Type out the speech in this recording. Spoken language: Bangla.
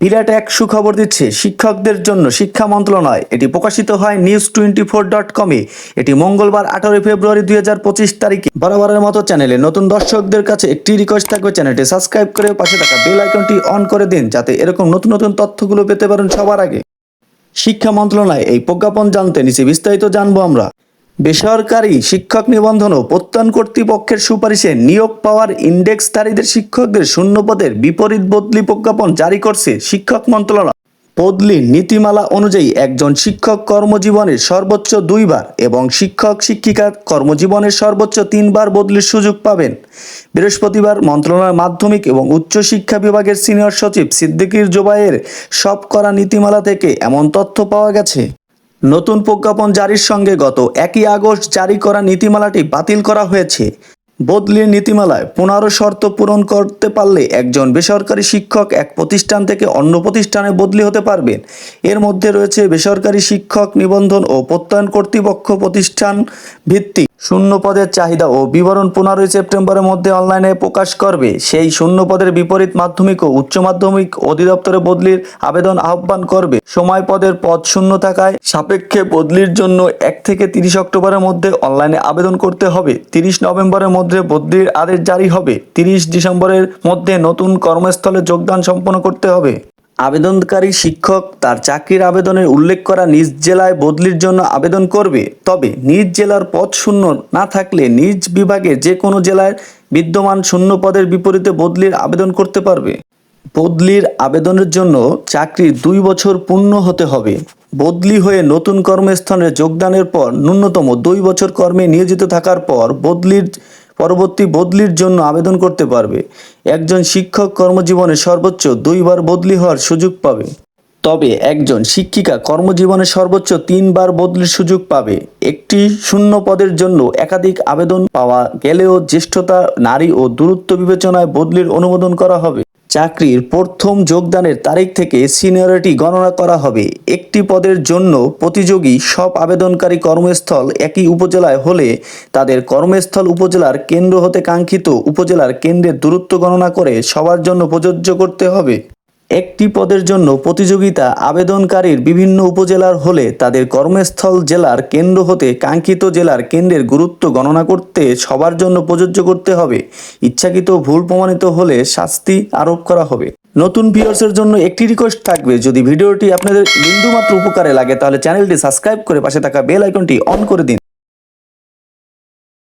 বিরাট এক সুখবর দিচ্ছে, শিক্ষকদের জন্য শিক্ষা মন্ত্রণালয়। এটি প্রকাশিত হয় নিউজ টোয়েন্টি ফোর ডট কমে এটি মঙ্গলবার আঠারোই ফেব্রুয়ারি দুই হাজার পঁচিশ তারিখে। বরাবরের মতো চ্যানেলে নতুন দর্শকদের কাছে একটি রিকোয়েস্ট থাকবে চ্যানেলটি সাবস্ক্রাইব করে পাশে থাকা বেল আইকনটি অন করে দিন, যাতে এরকম নতুন নতুন তথ্যগুলো পেতে পারেন সবার আগে। শিক্ষা মন্ত্রণালয় এই প্রজ্ঞাপন জানতে নিচে বিস্তারিত জানব আমরা। বেসরকারি শিক্ষক নিবন্ধন ও প্রত্যয়ন কর্তৃপক্ষের সুপারিশে নিয়োগ পাওয়ার ইন্ডেক্সধারীদের শিক্ষকদের শূন্য পদের বিপরীত বদলি প্রজ্ঞাপন জারি করছে শিক্ষক মন্ত্রণালয়। বদলি নীতিমালা অনুযায়ী একজন শিক্ষক কর্মজীবনের সর্বোচ্চ দুইবার এবং শিক্ষক শিক্ষিকা কর্মজীবনের সর্বোচ্চ তিনবার বদলির সুযোগ পাবেন। বৃহস্পতিবার মন্ত্রণালয় মাধ্যমিক এবং উচ্চ শিক্ষা বিভাগের সিনিয়র সচিব সিদ্দিকির জোবাইয়ের সব করা নীতিমালা থেকে এমন তথ্য পাওয়া গেছে। নতুন প্রজ্ঞাপন জারির সঙ্গে গত একই আগস্ট জারি করা নীতিমালাটি বাতিল করা হয়েছে। বদলির নীতিমালায় পনেরো শর্ত পূরণ করতে পারলে একজন বেসরকারি শিক্ষক এক প্রতিষ্ঠান থেকে অন্য প্রতিষ্ঠানে বদলি হতে পারবেন। এর মধ্যে রয়েছে বেসরকারি শিক্ষক নিবন্ধন ও প্রত্যয়ন কর্তৃপক্ষ প্রতিষ্ঠান ভিত্তিক। শূন্য পদের চাহিদা ও বিবরণ পনেরোই সেপ্টেম্বরের মধ্যে অনলাইনে প্রকাশ করবে। সেই শূন্য পদের বিপরীত মাধ্যমিক ও উচ্চ মাধ্যমিক অধিদপ্তরে বদলির আবেদন আহ্বান করবে। সময় পদের পদ শূন্য থাকায় সাপেক্ষে বদলির জন্য এক থেকে তিরিশ অক্টোবরের মধ্যে অনলাইনে আবেদন করতে হবে। তিরিশ নভেম্বরের মধ্যে বদলির আদেশ জারি হবে। তিরিশ ডিসেম্বরের মধ্যে নতুন কর্মস্থলে যোগদান সম্পন্ন করতে হবে। আবেদনকারী শিক্ষক তার চাকরির আবেদনের উল্লেখ করা নিজ জেলায় বদলির জন্য আবেদন করবে। তবে নিজ জেলার পদ শূন্য না থাকলে নিজ বিভাগে যে কোনো জেলায় বিদ্যমান শূন্য পদের বিপরীতে বদলির আবেদন করতে পারবে। বদলির আবেদনের জন্য চাকরির দুই বছর পূর্ণ হতে হবে। বদলি হয়ে নতুন কর্মস্থানে যোগদানের পর ন্যূনতম দুই বছর কর্মে নিয়োজিত থাকার পর বদলির পরবর্তী বদলির জন্য আবেদন করতে পারবে। একজন শিক্ষক কর্মজীবনে সর্বোচ্চ দুইবার বদলি হওয়ার সুযোগ পাবে। তবে একজন শিক্ষিকা কর্মজীবনে সর্বোচ্চ তিনবার বদলির সুযোগ পাবে। একটি শূন্য পদের জন্য একাধিক আবেদন পাওয়া গেলেও জ্যেষ্ঠতা, নারী ও দূরত্ব বিবেচনায় বদলির অনুমোদন করা হবে। চাকরির প্রথম যোগদানের তারিখ থেকে সিনিয়রিটি গণনা করা হবে। একটি পদের জন্য প্রতিযোগী সব আবেদনকারী কর্মস্থল একই উপজেলায় হলে তাদের কর্মস্থল উপজেলার কেন্দ্র হতে কাঙ্ক্ষিত উপজেলার কেন্দ্রের দূরত্ব গণনা করে সবার জন্য প্রযোজ্য করতে হবে। একটি পদের জন্য প্রতিযোগিতা আবেদনকারীর বিভিন্ন উপজেলার হলে তাদের কর্মস্থল জেলার কেন্দ্র হতে কাঙ্ক্ষিত জেলার কেন্দ্রের গুরুত্ব গণনা করতে সবার জন্য প্রযোজ্য করতে হবে। ইচ্ছাকৃত ভুল প্রমাণিত হলে শাস্তি আরোপ করা হবে। নতুন ভিউয়ার্সের জন্য একটি রিকোয়েস্ট থাকবে। যদি ভিডিওটি আপনাদের বিন্দুমাত্র উপকারে লাগে, তাহলে চ্যানেলটি সাবস্ক্রাইব করে পাশে থাকা বেল আইকনটি অন করে দিন।